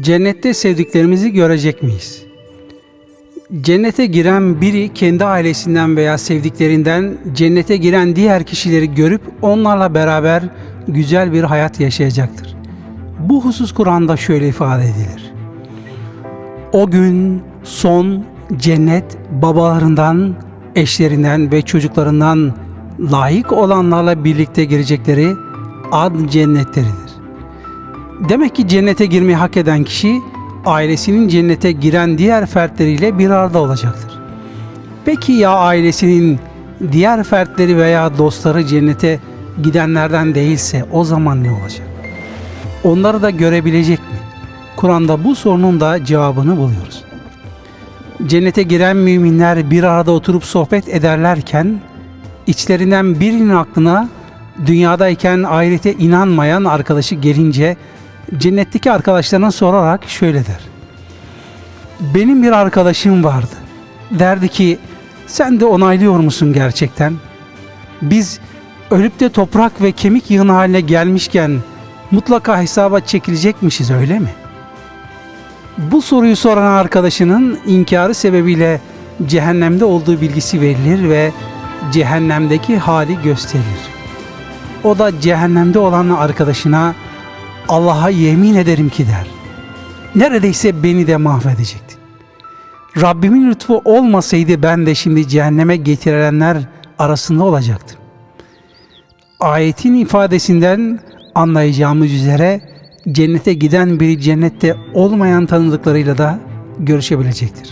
Cennette sevdiklerimizi görecek miyiz? Cennete giren biri kendi ailesinden veya sevdiklerinden cennete giren diğer kişileri görüp onlarla beraber güzel bir hayat yaşayacaktır. Bu husus Kur'an'da şöyle ifade edilir. O gün son cennet babalarından, eşlerinden ve çocuklarından layık olanlarla birlikte girecekleri ad cennetleridir. Demek ki cennete girmeyi hak eden kişi ailesinin cennete giren diğer fertleriyle bir arada olacaktır. Peki ya ailesinin diğer fertleri veya dostları cennete gidenlerden değilse o zaman ne olacak? Onları da görebilecek mi? Kur'an'da bu sorunun da cevabını buluyoruz. Cennete giren müminler bir arada oturup sohbet ederlerken içlerinden birinin aklına dünyadayken ahirete inanmayan arkadaşı gelince cennetteki arkadaşlarına sorarak şöyle der. Benim bir arkadaşım vardı. Derdi ki sen de onaylıyor musun gerçekten? Biz ölüp de toprak ve kemik yığını haline gelmişken mutlaka hesaba çekilecekmişiz öyle mi? Bu soruyu soran arkadaşının inkarı sebebiyle cehennemde olduğu bilgisi verilir ve cehennemdeki hali gösterilir. O da cehennemde olan arkadaşına Allah'a yemin ederim ki der. Neredeyse beni de mahvedecekti. Rabbimin lütfu olmasaydı ben de şimdi cehenneme getirilenler arasında olacaktım. Ayetin ifadesinden anlayacağımız üzere cennete giden biri cennette olmayan tanıdıklarıyla da görüşebilecektir.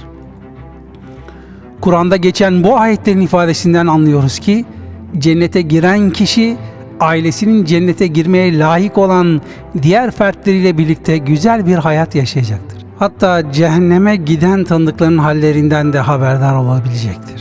Kur'an'da geçen bu ayetlerin ifadesinden anlıyoruz ki cennete giren kişi ailesinin cennete girmeye layık olan diğer fertleriyle birlikte güzel bir hayat yaşayacaktır. Hatta cehenneme giden tanıdıkların hallerinden de haberdar olabilecektir.